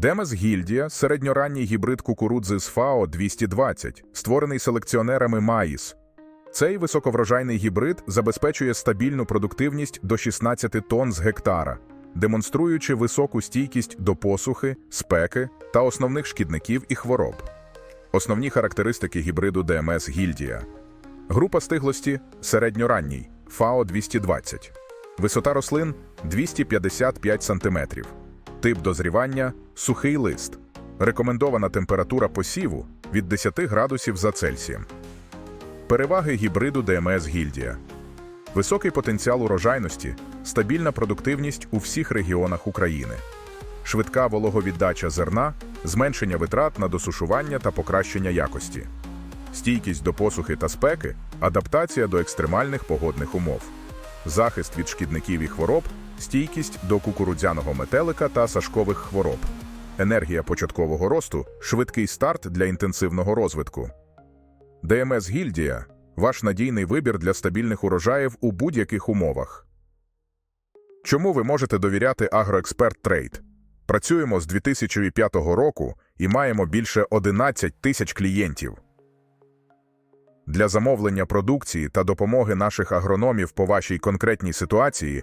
Демес Гільдія середньоранній гібрид кукурудзи з ФАО 220, створений селекціонерами Маїс. Цей високоврожайний гібрид забезпечує стабільну продуктивність до 16 тонн з гектара, демонструючи високу стійкість до посухи, спеки та основних шкідників і хвороб. Основні характеристики гібриду ДМС Гільдія. Група стиглості середньоранній ФАО 220. Висота рослин 255 см. Тип дозрівання сухий лист. Рекомендована температура посіву від 10 градусів за Цельсієм. Переваги гібриду ДМС Гільдія. Високий потенціал урожайності, стабільна продуктивність у всіх регіонах України. Швидка вологовіддача зерна, зменшення витрат на досушування та покращення якості. Стійкість до посухи та спеки, адаптація до екстремальних погодних умов. Захист від шкідників і хвороб, стійкість до кукурудзяного метелика та сашкових хвороб. Енергія початкового росту, швидкий старт для інтенсивного розвитку. ДМС Гільдія ваш надійний вибір для стабільних урожаїв у будь-яких умовах. Чому ви можете довіряти Агроексперт Трейд? Працюємо з 2005 року і маємо більше 11 тисяч клієнтів. Для замовлення продукції та допомоги наших агрономів по вашій конкретній ситуації